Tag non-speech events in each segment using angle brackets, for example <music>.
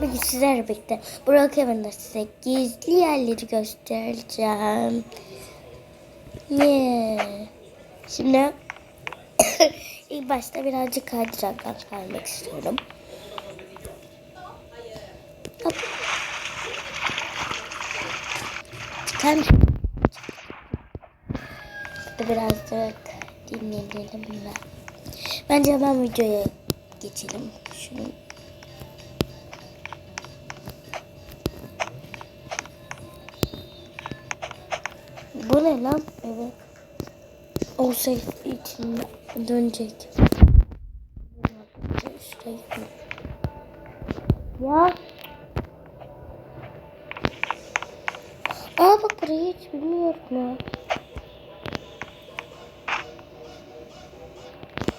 Bugün sizlerle birlikte Burak evinde size gizli yerleri göstereceğim. Yeah. Şimdi <coughs> ilk başta birazcık kaydıraktan kaymak istiyorum. Hop. Çıkar birazcık dinleyelim ben. Bence hemen videoya geçelim. Şunu Bu ne lan? Evet. O ses için dönecek. Ya. Aa bak burayı hiç bilmiyorum ya.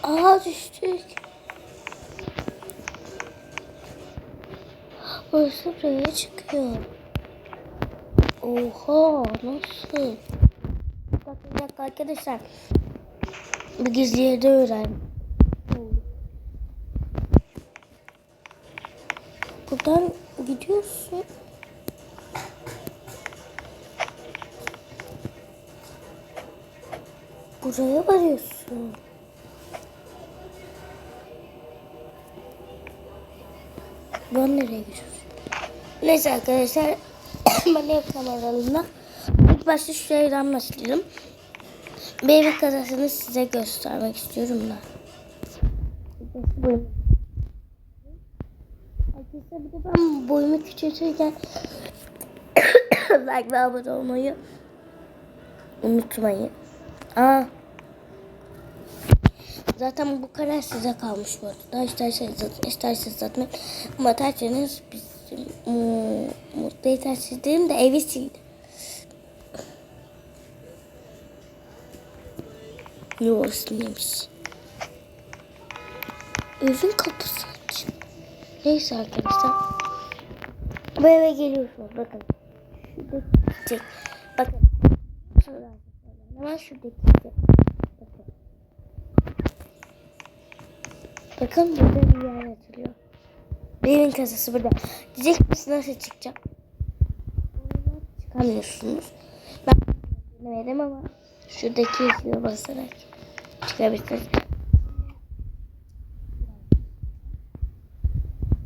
Aa düştük. Burası buraya çıkıyor. Oha nasıl? Bakın bir dakika arkadaşlar. Bir gizli yerde öğren. Buradan gidiyorsun. Buraya varıyorsun. Ben nereye gidiyorsun? Neyse arkadaşlar. <coughs> ben ev kameralarına ilk başta şuradan başlayalım. Baby kazasını size göstermek istiyorum da. Arkadaşlar bir de ben boyumu küçültürken <coughs> like ve abone olmayı unutmayın. Aa. Zaten bu karar size kalmış bu arada. İsterseniz atın, isterseniz atmayın. Ama atarsanız bizim mutlu yetersizliğim de evi sildi. Yuvasındaymış. Evin kapısı aç. Neyse arkadaşlar. Bu eve geliyorsunuz bakın. Şurada çiçek. Bakın. Şurada. Hemen şuradaki çiçek. Bakın. Bakın burada bir yer atılıyor. Evin kasası burada. Diyecek misin nasıl çıkacağım? Çıkamıyorsunuz. Ben denemedim ama şuradaki yazıya basarak çıkabilirsiniz.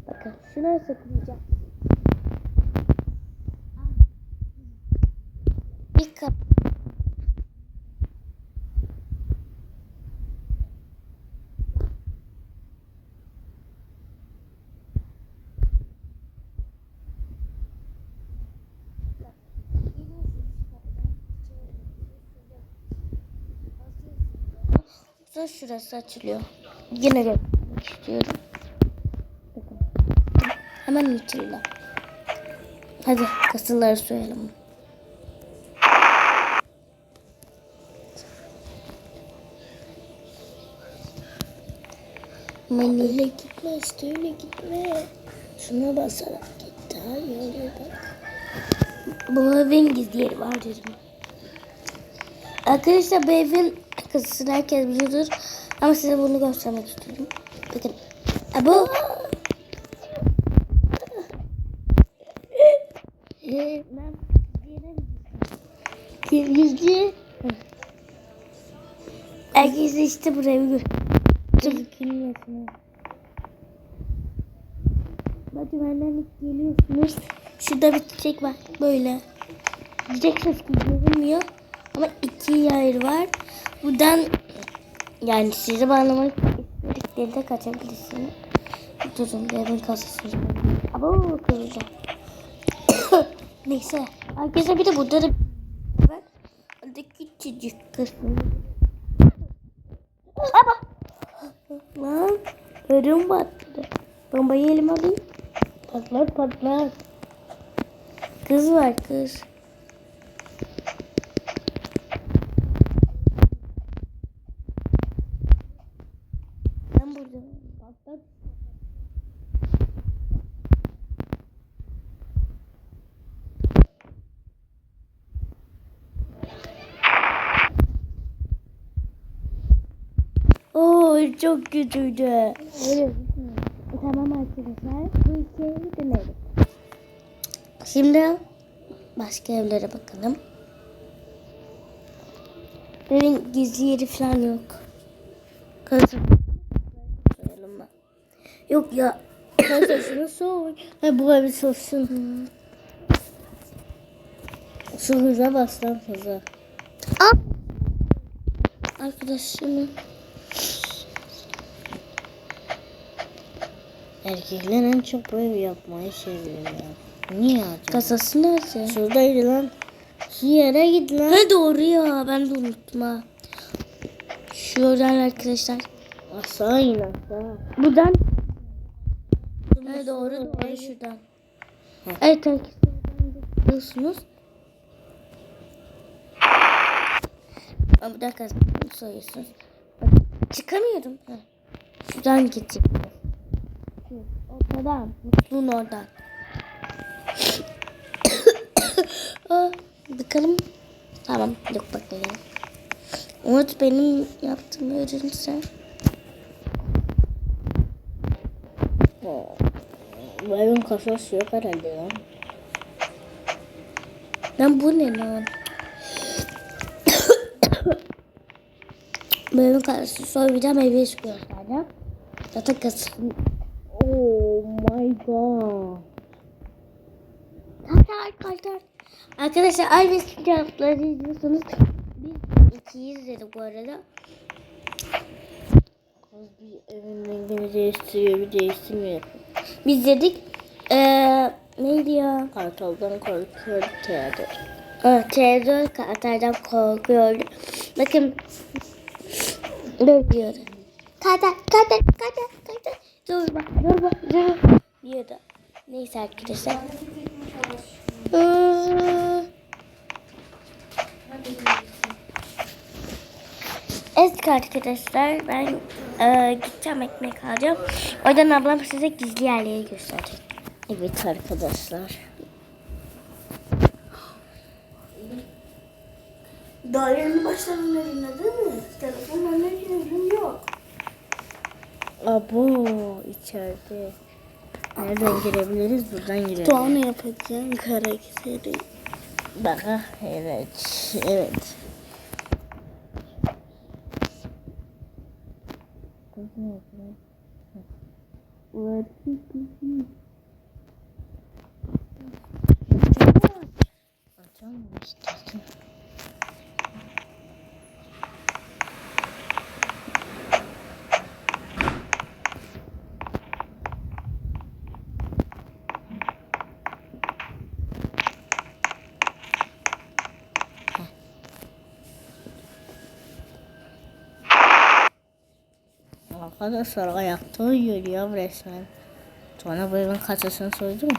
Bakın şuna sakınacağım. Bir kap. Sonra şurası açılıyor. Yine görmek istiyorum. Hemen açıldı. Hadi kasıları soyalım. Aman öyle gitme işte öyle gitme. Şuna basarak git daha iyi oluyor bak. Bu evin gizli yeri var dedim. Arkadaşlar bu evin kızısını herkes biliyordur. Ama size bunu göstermek istiyorum. Bakın. Ha, bu. Ee, gizli? Herkes işte buraya bir göstereyim. Merdivenden ilk geliyorsunuz. Şurada bir çiçek var. Böyle. Diyeceksiniz ki görünmüyor. Ama iki yer var. Buradan yani sizi bağlamak istediklerinde kaçabilirsiniz. Durun devin kasası. Ama kırılacak. <coughs> Neyse. Herkese bir de burada da var. Orada küçücük kısmı. Ama. Lan. Ölüm battı. Bombayı elime alayım. Patlar patlar. Kız var kız. Ben burada patlat. Oo çok kötüydü. Öyle. Tamam artık. arkadaşlar bu evi denedik. Şimdi başka evlere bakalım. Evin gizli yeri falan yok. Mı? Yok ya. Kızım şunu sor. Ha, bu evi sorsun. Şu hıza bas lan hıza. Arkadaşım. Erkekler en çok bu evi yapmayı seviyor ya. Niye acaba? Kasası nerede? Şuradaydı lan. Şu yere git lan. He doğru ya ben de unuttum ha. Şuradan arkadaşlar. Aşağı in aşağı. Buradan. He doğru doğru şuradan. Evet arkadaşlar biliyorsunuz. Ama bir dakika soruyorsunuz. Çıkamıyorum. Heh. Şuradan gidecek. Oradan. Musluğun <coughs> oradan. Aa, bakalım. Tamam. Yok bakalım. Umut benim yaptığımı öğrenirse. Bu evin kasası yok herhalde lan. Lan bu ne lan? Bu evin karısı soyacağım evi göstereceğim. Zaten kasım. Oh my god. Hadi arkadaşlar. Arkadaşlar aynı cevapları izliyorsunuz. Biz ikiyiz dedi bu arada. Kız bir evin rengini değiştiriyor bir değiştirmiyor. Biz dedik. Eee neydi ya? Kartaldan korkuyor teatro. Evet, televizyon kartlardan korkuyordu. Bakın böyle diyordu. Kartal, kartal, kartal, kartal. Durma, durma, durma diyordu. Neyse arkadaşlar. Hmm. Evet arkadaşlar ben e, gideceğim ekmek alacağım. O yüzden ablam size gizli yerleri gösterecek. Evet arkadaşlar. Dairenin başlarında değil mi? Telefonla ne yok. Abo içeride. Nereden girebiliriz? Buradan girelim. Doğanı yapacağım karakteri. Bak ah, evet. Evet. Açalım işte. Arkadaşlar ayakta uyuyor ya resmen. Sonra bu evin kasasını soydu mu?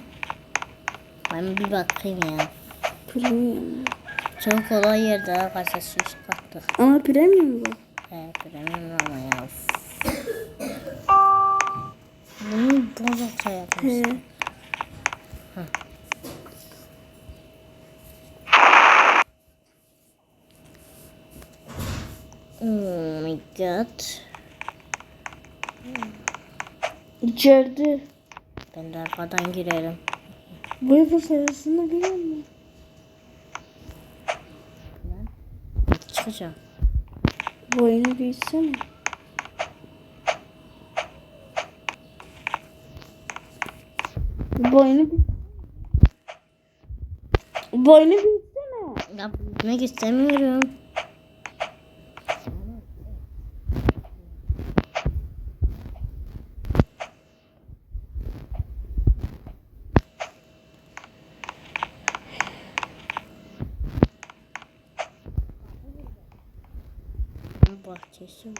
Ben bir bakayım ya. Premium. Çok kolay yerde ha, kasası üst katta. Ama premium bu. He premium ama ya. Bunu bozukça yapmış. He. Oh my god. İçeride. Ben de arkadan girerim. Bu evin sayısını biliyor musun? Çıkacağım. Boyunu büyütsene. Boyunu. Boyunu büyütsene. Ya büyütmek istemiyorum. Bahçesi.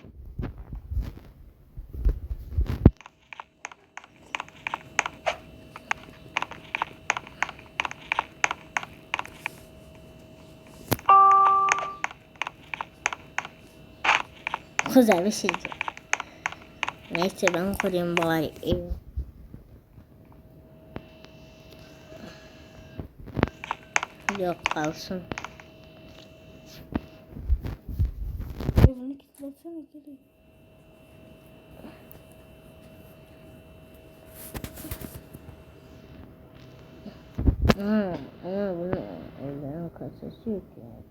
Güzel bir şeydi. Neyse ben kurayım bari. Yok kalsın. Baksana geliyor. Aa, ama bunun evden kasası yok yani.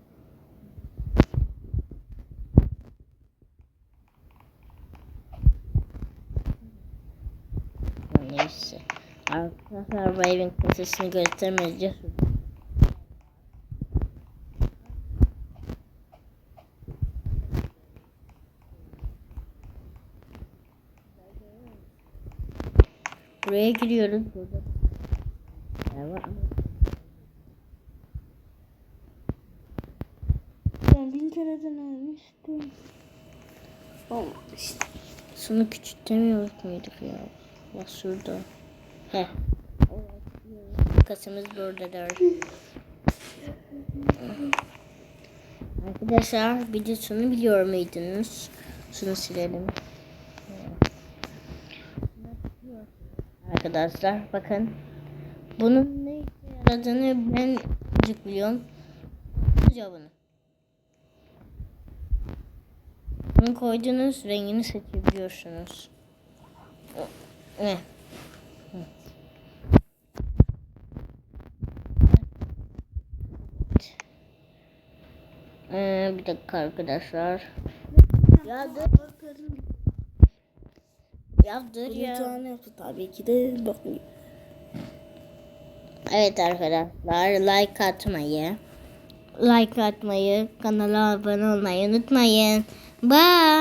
Neyse. Arkadaşlar bu evin kasasını göstermeyeceğiz. Buraya giriyoruz. Burada. Evet. Ben bin liradan almıştım. Olmadı işte. Şunu küçültemiyor muyduk ya? Bak şurada. He. Kasamız buradadır. Arkadaşlar videosunu biliyor muydunuz? Şunu silelim. Arkadaşlar bakın. Bunun ne yaradığını ben azıcık biliyorum. Cevabını. Bunu koyduğunuz rengini seçebiliyorsunuz. Ne? Ee, bir dakika arkadaşlar. Ya dur. Ya dur ya. yaptı tabii ki de bakayım. Evet arkadaşlar like atmayı, like atmayı, kanala abone olmayı unutmayın. Bye.